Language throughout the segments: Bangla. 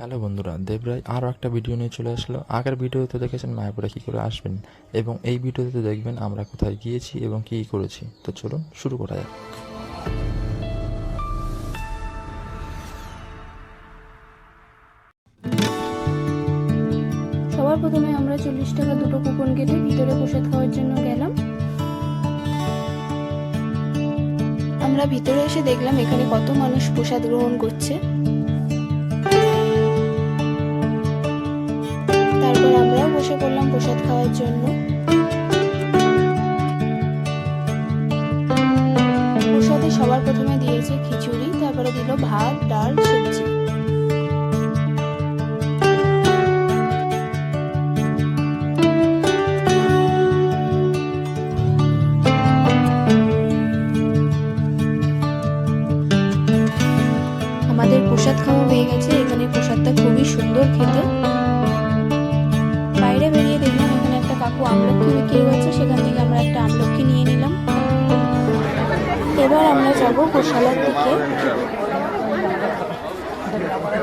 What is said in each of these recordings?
হ্যালো বন্ধুরা দেবরায় আরও একটা ভিডিও নিয়ে চলে আসলো। আগের ভিডিওতে দেখেছেন মায়াপুরে কী করে আসবেন এবং এই ভিডিওতে দেখবেন আমরা কোথায় গিয়েছি এবং কী করেছি। তো চলুন শুরু করা যাক। সবার প্রথমে আমরা চল্লিশ টাকা দুটো কুপন কেটে ভিতরে প্রসাদ খাওয়ার জন্য গেলাম। আমরা ভিতরে এসে দেখলাম এখানে কত মানুষ প্রসাদ গ্রহণ করছে। বসে পড়লাম প্রসাদ খাওয়ার জন্য। প্রসাদে সবার প্রথমে দিয়েছে খিচুড়ি, তারপরে দিল ভাত, ডাল, সবজি। আমাদের প্রসাদ খাওয়া হয়ে গেছে। এখানে প্রসাদটা খুবই সুন্দর খেতে। এবার আমরা যাব গোশালার দিকে।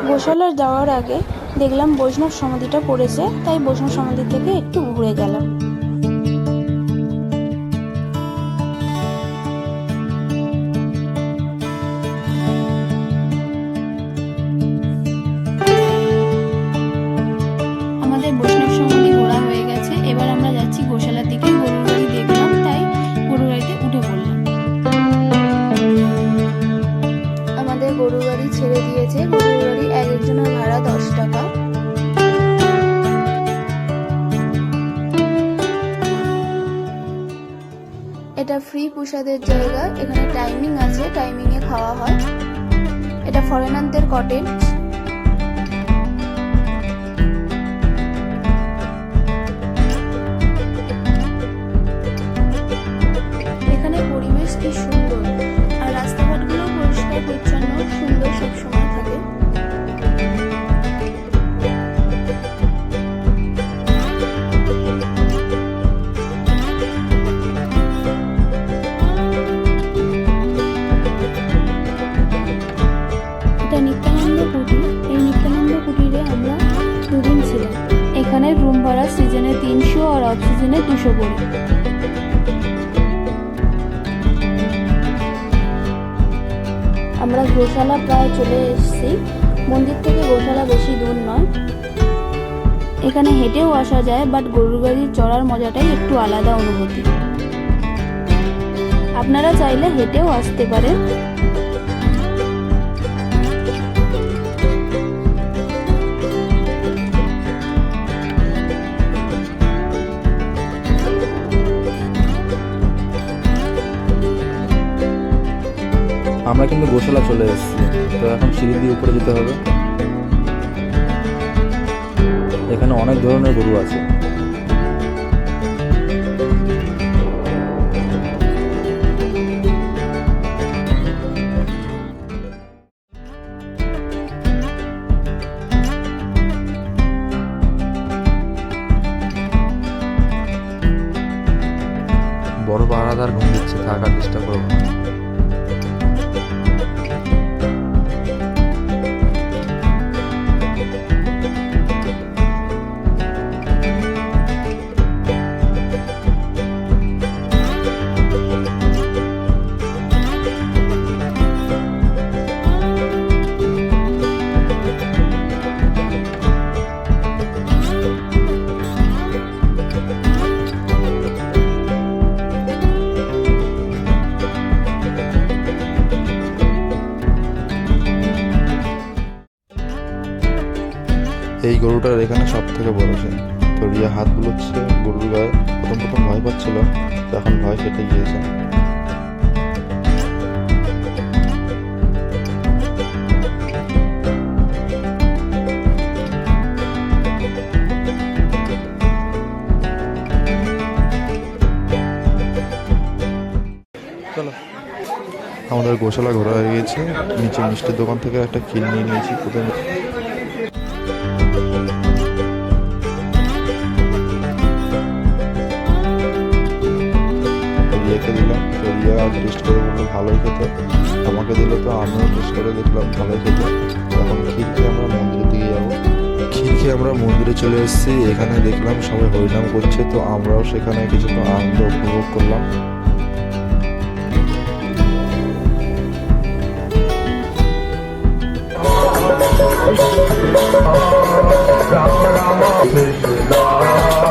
গোশালার যাওয়ার আগে দেখলাম বৈষ্ণব সমাধিটা পড়েছে, তাই বৈষ্ণব সমাধি থেকে একটু ঘুরে গেলাম। এটা ফ্রি প্রসাদের জায়গা এখানে টাইমিং আছে টাইমিং এ খাওয়া হয়। এটা ফরেনারদের কটেজ ভাড়া সিজনে তিনশো আর অফ সিজনে দুশো করে। আমরা গোশালা প্রায় চলে এসেছি। মন্দির থেকে গোশালা বেশি দূর নয়। এখানে হেঁটেও আসা যায় বাট গরুর গাড়ির চড়ার মজাটাই একটু আলাদা অনুভূতি। আপনারা চাইলে হেঁটেও আসতে পারেন। আমরা কিন্তু গোশালা চলে এসেছি। তো এখন সিঁড়ি দিয়ে উপরে যেতে হবে। এখানে অনেক ধরনের গরু আছে। এই গরুটার এখানে সব থেকে বড় সে। তো রিয়া হাত বুলোচ্ছে, গরুর গায়ে প্রথম প্রথম ভয় পাচ্ছিল এখন ভয় কেটে গিয়েছে। আমাদের গোশালা ঘোরা হয়ে গেছে। নিচে মিষ্টির দোকান থেকে একটা ক্ষীর নিয়ে নিয়েছি। প্রথমে রিয়াকে দিলাম তো রিয়া টেস্ট করে বলল ভালোই খেতে। আমাকে দিল তো আমিও টেস্ট করে দেখলাম ভালোই খেতে। এখন ক্ষীর খেয়ে আমরা মন্দিরের দিকে যাব। আমরা মন্দিরে চলে এসেছি। এখানে দেখলাম সবাই হরিনাম করছে তো আমরাও সেখানে কিছুটা আনন্দ উপভোগ করলাম। তো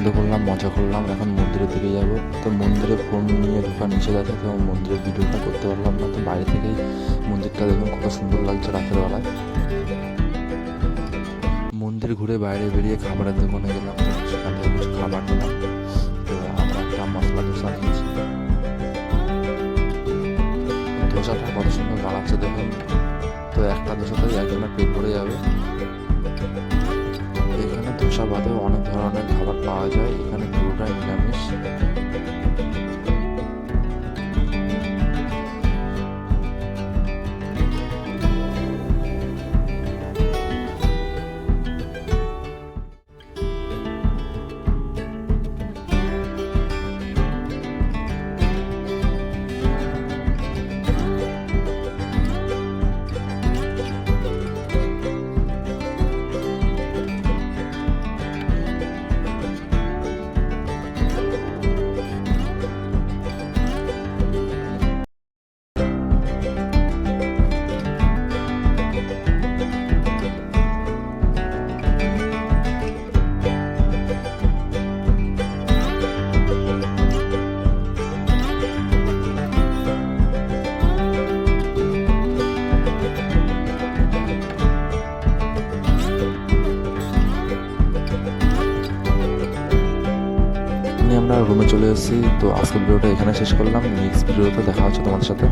আনন্দ করলাম, মজা করলাম, এখন মন্দিরের দিকে যাব। তো মন্দিরে ফোন নিয়ে ঢোকা নিচে যাতে তো মন্দিরের ভিডিওটা করতে পারলাম না, তো বাইরে থেকেই মন্দিরটা দেখুন খুব সুন্দর লাগছে রাতের বেলায়। মন্দির ঘুরে বাইরে বেরিয়ে খাবারের দোকানে গেলাম খাবার অনেক ধরনের খাবার পাওয়া যায়। এখানে পুরোটাই নিরামিষ। রুমে চলে এসেছি। তো আজকের ভিডিওটা এখানে শেষ করলাম। নেক্সট ভিডিওতে দেখা হচ্ছে তোমাদের সাথে।